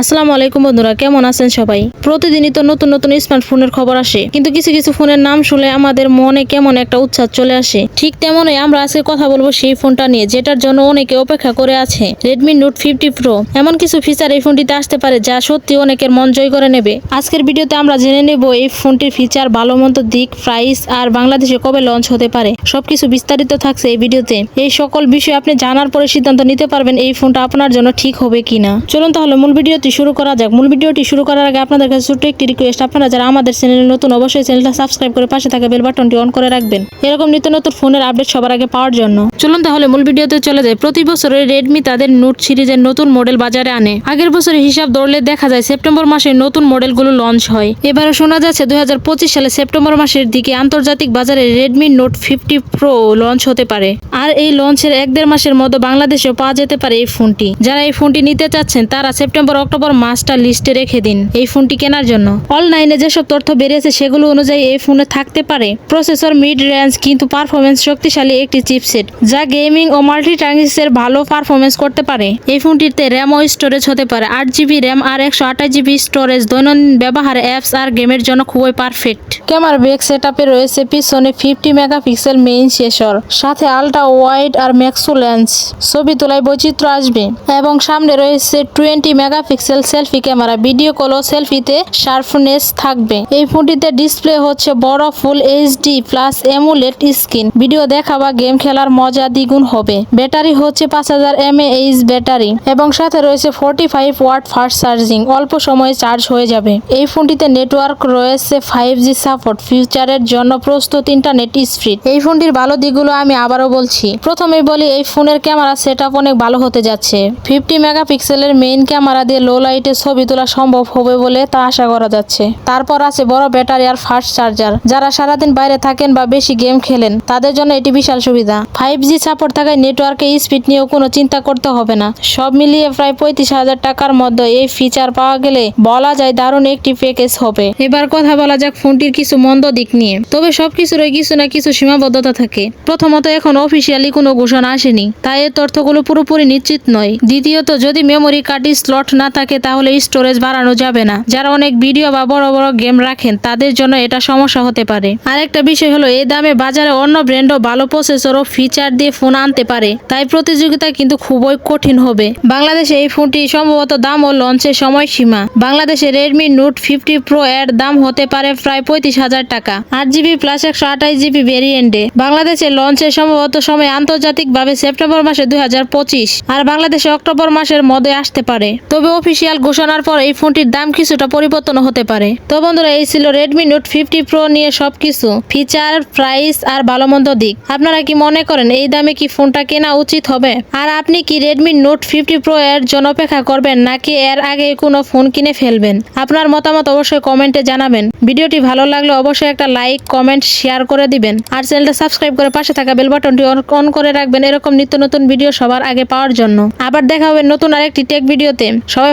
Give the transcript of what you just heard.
আসসালামু আলাইকুম বন্ধুরা, কেমন আছেন সবাই? প্রতিদিনই তো নতুন নতুন স্মার্টফোনের খবর আসে, কিন্তু কিছু কিছু ফোনের নাম শুনে আমাদের মনে কেমন একটা উৎসাহ চলে আসে। ঠিক তেমনই আমরা আজকে কথা বলব সেই ফোনটা নিয়ে, যেটার জন্য অনেকে অপেক্ষা করে আছে রেডমি নোট ফিফটি প্রো এমন কিছু ফিচার এই ফোনটিতে আসতে পারে যা সত্যি অনেকের মন জয় করে নেবে। আজকের ভিডিওতে আমরা জেনে নেব এই ফোনটির ফিচার ভালো মন্দ দিক প্রাইস আর বাংলাদেশে কবে লঞ্চ হতে পারে। সবকিছু বিস্তারিত থাকছে এই ভিডিওতে। এই সকল বিষয় আপনি জানার পরে সিদ্ধান্ত নিতে পারবেন এই ফোনটা আপনার জন্য ঠিক হবে কিনা। চলুন তাহলে মূল ভিডিওটি শুরু করা যাক। মূল ভিডিওটি শুরু করার আগে আপনাদের কাছে ছোট্ট একটি রিকোয়েস্ট আপনারা যারা আমাদের চ্যানেলে নতুন, অবশ্যই চ্যানেলটা সাবস্ক্রাইব করে পাশে থাকা বেল বাটনটি অন করে রাখবেন। এরকম নিত্য নতুন ফোনের আপডেট সবার আগে পাওয়ার জন্য। চলুন তাহলে মূল ভিডিওতে চলে যায় প্রতি বছরে রেডমি তাদের নোট সিরিজের নতুন মডেল বাজারে আনে। আগের বছরে হিসাব ধরলে দেখা যায় সেপ্টেম্বর মাসে নতুন মডেলগুলো লঞ্চ হয়। এবারে শোনা যাচ্ছে দু হাজার পঁচিশ সালে সেপ্টেম্বর মাসের দিকে আন্তর্জাতিক বাজারে Redmi Note fifty Pro launch হতে পারে। আর এই লঞ্চের এক দেড় মাসের মধ্যে বাংলাদেশেও পাওয়া যেতে পারে এই ফোনটি। যারা এই ফোনটি নিতে চাচ্ছেন, তারা সেপ্টেম্বর অক্টোবর মাসটা লিস্টে রেখে দিন এই ফোনটি কেনার জন্য। অনলাইনে যেসব তথ্য বেরিয়েছে সেগুলো অনুযায়ী এই ফোনে থাকতে পারে। প্রসেসর মিড রেঞ্জ কিন্তু পারফরমেন্স শক্তিশালী একটি চিপসেট, যা গেমিং ও মাল্টি এর ভালো পারফরমেন্স করতে পারে। এই ফোনটিতে র্যাম ও স্টোরেজ হতে পারে। আট জিবি র্যাম আর একশো আঠাশ জিবি স্টোরেজ দৈনন্দিন ব্যবহারে অ্যাপস আর গেমের জন্য খুবই পারফেক্ট। ক্যামেরা ব্যাক সেট রয়েছে পিছনে ফিফটি মেগাপিক্সেল মেইন সেসর সাথে আলট্রা ওয়াইড আর ম্যাক্সো লেন্স। ছবি তোলায় বৈচিত্র্য আসবে এবং সামনে রয়েছে twenty megapixel selfie camera, video call ও সেলফিতে শার্পনেস থাকবে। এই ফোনটিতে ডিসপ্লে হচ্ছে বড় full HD plus AMOLED screen. Video দেখা বা গেম খেলার মজা দ্বিগুণ হবে। ব্যাটারি হচ্ছে পাঁচ হাজার এমএএইচ ব্যাটারি এবং সাথে রয়েছে forty five watt fast charging. অল্প সময়ে চার্জ হয়ে যাবে। এই ফোনটিতে নেটওয়ার্ক রয়েছে ফাইভ জি সাপোর্ট, ফিউচারের জন্য প্রস্তুত ইন্টারনেট স্পিড। এই ফোনটির ভালো দিকগুলো আমি আবারও বলছি। প্রথমেই বলি, এই ফোনের ক্যামেরা সেট অনেক ভালো হতে যাচ্ছে। ফিফটি মেগাপিক্সেলের মেইন ক্যামেরা দিয়ে লো লাইটে ছবি তোলা সম্ভব হবে বলে তা আশা করা যাচ্ছে। তারপর আছে বড় ব্যাটারি আর ফাস্ট চার্জার। যারা সারাদিন বাইরে থাকেন বা বেশি গেম খেলেন, তাদের জন্য এটি বিশাল সুবিধা। ফাইভ জি সাপোর্ট থাকায় নেটওয়ার্কে স্পিড নিয়েও কোনো চিন্তা করতে হবে না। সব মিলিয়ে প্রায় পঁয়ত্রিশ হাজার টাকার মধ্যে এই ফিচার পাওয়া গেলে বলা যায় দারুণ একটি প্যাকেজ হবে। এবার কথা বলা যাক ফোনটির কিছু মন্দ দিক নিয়ে। তবে সবকিছুরই কিছু না কিছু সীমাবদ্ধতা থাকে। প্রথমত এখন অফিসিয়ালি কোনো ঘোষণা আসেনি। তাই এর তথ্যগুলো পুরোপুরি নিশ্চিত নয়। দ্বিতীয়ত, যদি মেমোরি কার্ডের স্লট না থাকে তাহলে স্টোরেজ বাড়ানো যাবে না। যারা অনেক ভিডিও বা বড় বড় গেম রাখেন, তাদের জন্য এটা সমস্যা হতে পারে। আরেকটা বিষয় হলো, এই দামে বাজারে অন্য ব্র্যান্ডও ভালো প্রসেসর ও ফিচার দিয়ে ফোন আনতে পারে। তাই প্রতিযোগিতা কিন্তু খুবই কঠিন হবে। বাংলাদেশে এই ফোনটি সম্ভবত দাম ও লঞ্চের সময়সীমা। বাংলাদেশে রেডমি নোট ফিফটি প্রো এর দাম হতে পারে প্রায় পঁয়ত্রিশ হাজার টাকা। আট জিবি প্লাস একশো আঠাশ জিবি ভেরিয়েন্টে বাংলাদেশে লঞ্চের সম্ভবত সময় আন্তর্জাতিকভাবে সেপ্টেম্বর মাসে দুই হাজার পঁচিশ। আর বাংলাদেশে অক্টোবর মাসের মধ্যে আসতে পারে। তবে অফিসিয়াল ঘোষণার পর এই ফোনটির দাম কিছুটা পরিবর্তন হতে পারে। তো বন্ধুরা, এই ছিল রেডমি নোট ফিফটি প্রো নিয়ে সবকিছু ফিচার প্রাইস আর ভালো মন্দ দিক। আপনারা কি মনে করেন এই দামে কি ফোনটা কেনা উচিত হবে? আর আপনি কি রেডমি নোট ফিফটি প্রো এর জন্য অপেক্ষা করবেন, নাকি এর আগে কোনো ফোন কিনে ফেলবেন? আপনার মতামত অবশ্যই কমেন্টে জানাবেন। ভিডিওটি ভালো লাগলে অবশ্যই একটা লাইক কমেন্ট শেয়ার করে দিবেন। আর চ্যানেলটা সাবস্ক্রাইব করে পাশে থাকা বেল বাটনটি অন করে রাখবেন, এরকম নিত্য নতুন ভিডিও সবার আগে পাওয়ার জন্য। আবার দেখা হবে নতুন আরেকটি টেক ভিডিওতে সবাই